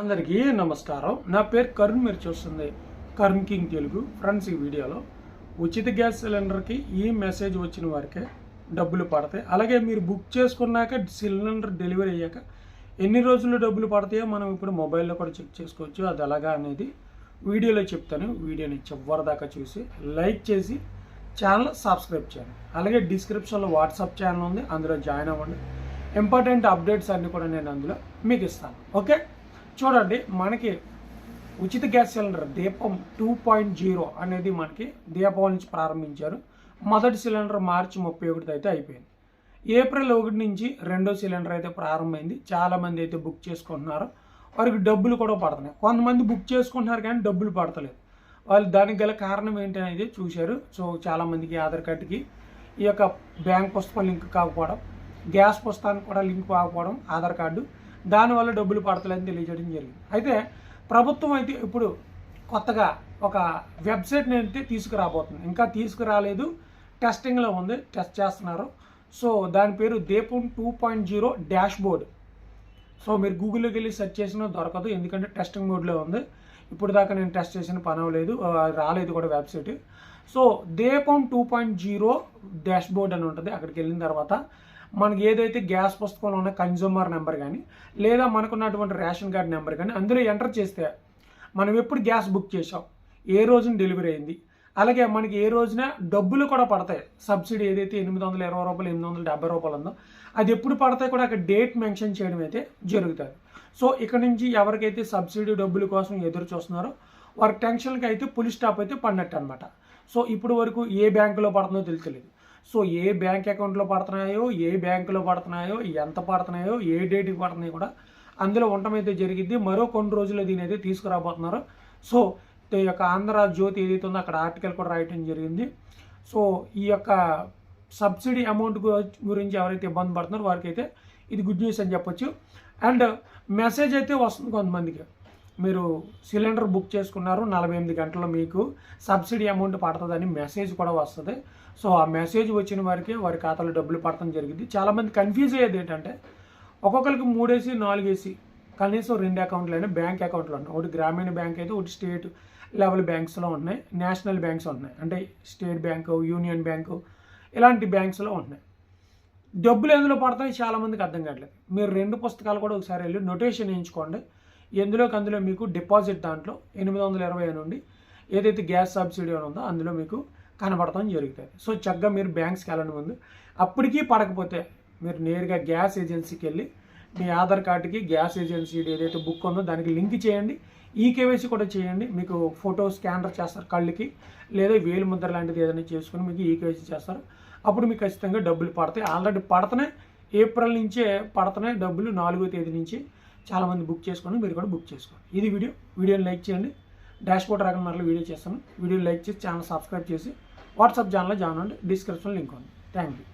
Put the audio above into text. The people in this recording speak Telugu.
అందరికీ నమస్కారం. నా పేరు కరుణ్ మీరు చూస్తుంది కరుణ్ కింగ్ తెలుగు. ఫ్రెండ్స్ ఈ వీడియోలో ఉచిత గ్యాస్ సిలిండర్కి ఈ మెసేజ్ వచ్చిన వారికే డబ్బులు పడతాయి. అలాగే మీరు బుక్ చేసుకున్నాక సిలిండర్ డెలివరీ అయ్యాక ఎన్ని రోజులు డబ్బులు పడతాయో మనం ఇప్పుడు మొబైల్లో కూడా చెక్ చేసుకోవచ్చు. అది ఎలాగా అనేది వీడియోలో చెప్తాను. వీడియోని చివరి దాకా చూసి లైక్ చేసి ఛానల్ సబ్స్క్రైబ్ చేయండి. అలాగే డిస్క్రిప్షన్లో వాట్సాప్ ఛానల్ ఉంది. అందులో జాయిన్ అవ్వండి. ఇంపార్టెంట్ అప్డేట్స్ అన్నీ కూడా నేను అందులో మీకు ఇస్తాను. ఓకే? చూడండి మనకి ఉచిత gas cylinder Deepam two point zero అనేది మనకి దీపావళి నుంచి ప్రారంభించారు. మొదటి సిలిండర్ మార్చి ముప్పై ఒకటిది అయితే అయిపోయింది. ఏప్రిల్ ఒకటి నుంచి రెండో సిలిండర్ అయితే ప్రారంభమైంది. చాలామంది అయితే బుక్ చేసుకుంటున్నారు. వారికి డబ్బులు కూడా పడుతున్నాయి. కొంతమంది బుక్ చేసుకుంటున్నారు కానీ డబ్బులు పడతలేదు. వాళ్ళు దానికి గల కారణం ఏంటి అనేది చూశారు. సో చాలామందికి ఆధార్ కార్డుకి ఈ యొక్క బ్యాంక్ పుస్తకం లింక్ కాకపోవడం గ్యాస్ పుస్తకానికి కూడా లింక్ కాకపోవడం ఆధార్ కార్డు దానివల్ల డబ్బులు పడతలేదని తెలియజేయడం జరిగింది. అయితే ప్రభుత్వం అయితే ఇప్పుడు కొత్తగా ఒక వెబ్సైట్ని అయితే తీసుకురాబోతుంది ఇంకా తీసుకురాలేదు. టెస్టింగ్లో ఉంది. టెస్ట్ చేస్తున్నారు. సో దాని పేరు Deepam two point zero dashboard so మీరు గూగుల్లోకి వెళ్ళి సెర్చ్ చేసినా దొరకదు. ఎందుకంటే టెస్టింగ్ మోడ్లో ఉంది. ఇప్పుడు దాకా నేను టెస్ట్ చేసిన పని అవ్వలేదు. రాలేదు కూడా website. So Deepam two point zero dashboard అని ఉంటుంది. అక్కడికి వెళ్ళిన తర్వాత మనకి ఏదైతే గ్యాస్ పుస్తకంలో ఉన్న కన్జ్యూమర్ నెంబర్ కానీ లేదా మనకున్నటువంటి రేషన్ కార్డ్ నెంబర్ కానీ అందులో ఎంటర్ చేస్తే మనం ఎప్పుడు గ్యాస్ బుక్ చేసాం ఏ రోజున డెలివరీ అయింది? అలాగే మనకి ఏ రోజున డబ్బులు కూడా పడతాయి. సబ్సిడీ ఏదైతే ఎనిమిది వందల ఇరవై రూపాయలు ఎనిమిది వందల డెబ్బై రూపాయలు ఉందో అది ఎప్పుడు పడతాయి కూడా అక్కడ డేట్ మెన్షన్ చేయడం అయితే జరుగుతుంది. సో ఇక్కడ నుంచి ఎవరికైతే సబ్సిడీ డబ్బుల కోసం ఎదురు చూస్తున్నారో వారి టెన్షన్కి అయితే పులి స్టాప్ అయితే పడినట్టు అనమాట సో ఇప్పుడు వరకు ఏ బ్యాంకులో పడుతుందో తెలియలేదు సో ఏ బ్యాంక్ అకౌంట్లో పడుతున్నాయో ఏ బ్యాంకులో పడుతున్నాయో ఎంత పడుతున్నాయో ఏ డేట్కి పడుతున్నాయో కూడా అందులో ఉండటం అయితే జరిగింది మరో కొన్ని రోజుల్లో దీని అయితే తీసుకురాబోతున్నారు. సో ఈ యొక్క ఆంధ్ర జ్యోతి ఏదైతే ఉందో అక్కడ ఆర్టికల్ కూడా రాయటం జరిగింది. సో ఈ యొక్క సబ్సిడీ అమౌంట్ గురించి ఎవరైతే ఇబ్బంది పడుతున్నారో వారికైతే ఇది గుడ్ న్యూస్ అని చెప్పొచ్చు. అండ్ మెసేజ్ అయితే వస్తుంది కొంతమందికి. మీరు సిలిండర్ బుక్ చేసుకున్నారు నలభై ఎనిమిది గంటల్లో మీకు సబ్సిడీ అమౌంట్ పడుతుందని మెసేజ్ కూడా వస్తుంది. సో ఆ మెసేజ్ వచ్చిన వారికి వారి ఖాతాలో డబ్బులు పడటం జరిగింది. చాలామంది కన్ఫ్యూజ్ అయ్యేది ఏంటంటే ఒక్కొక్కరికి మూడేసి నాలుగేసి కనీసం రెండు అకౌంట్లైనా బ్యాంక్ అకౌంట్లు ఉన్నాయి ఒకటి గ్రామీణ బ్యాంక్ అయితే ఒకటి స్టేట్ లెవెల్ బ్యాంక్స్లో ఉన్నాయి నేషనల్ బ్యాంక్స్ ఉన్నాయి అంటే స్టేట్ బ్యాంకు యూనియన్ బ్యాంకు ఇలాంటి బ్యాంక్స్లో ఉంటున్నాయి. డబ్బులు ఎందులో పడతాయి? చాలామందికి అర్థం కావట్లేదు. మీరు రెండు పుస్తకాలు కూడా ఒకసారి వెళ్ళి నొటేషన్ వేయించుకోండి. ఎందులోకి అందులో మీకు డిపాజిట్ దాంట్లో ఎనిమిది వందల ఇరవై నుండి ఏదైతే గ్యాస్ సబ్సిడీ అని ఉందో అందులో మీకు కనబడటం జరుగుతుంది. సో చక్కగా మీరు బ్యాంక్స్కి వెళ్ళని ముందు. అప్పటికీ పడకపోతే మీరు నేరుగా గ్యాస్ ఏజెన్సీకి వెళ్ళి మీ ఆధార్ కార్డుకి గ్యాస్ ఏజెన్సీ ఏదైతే బుక్ ఉందో దానికి లింక్ చేయండి. ఈ కేవైసీ కూడా చేయండి. మీకు ఫోటో స్కానర్ చేస్తారు కళ్ళకి లేదా వేలు ముద్ర లాంటిది ఏదైనా చేసుకుని మీకు ఈ కేవైసీ చేస్తారు. అప్పుడు మీకు ఖచ్చితంగా డబ్బులు పడతాయి. ఆల్రెడీ పడతనే ఏప్రిల్ నుంచే పడతనే డబ్బులు నాలుగో తేదీ నుంచి చాలామంది బుక్ చేసుకోండి మీరు కూడా బుక్ చేసుకోండి. ఇది వీడియో. వీడియోని లైక్ చేయండి. డాష్ బోర్డ్ రాకుండా మరలా వీడియో చేస్తాను. వీడియో లైక్ చేసి ఛానల్ సబ్స్క్రైబ్ చేసి వాట్సాప్ ఛానల్లో జాయిన్ అవ్వండి. డిస్క్రిప్షన్ లింక్ ఉంది. Thank you.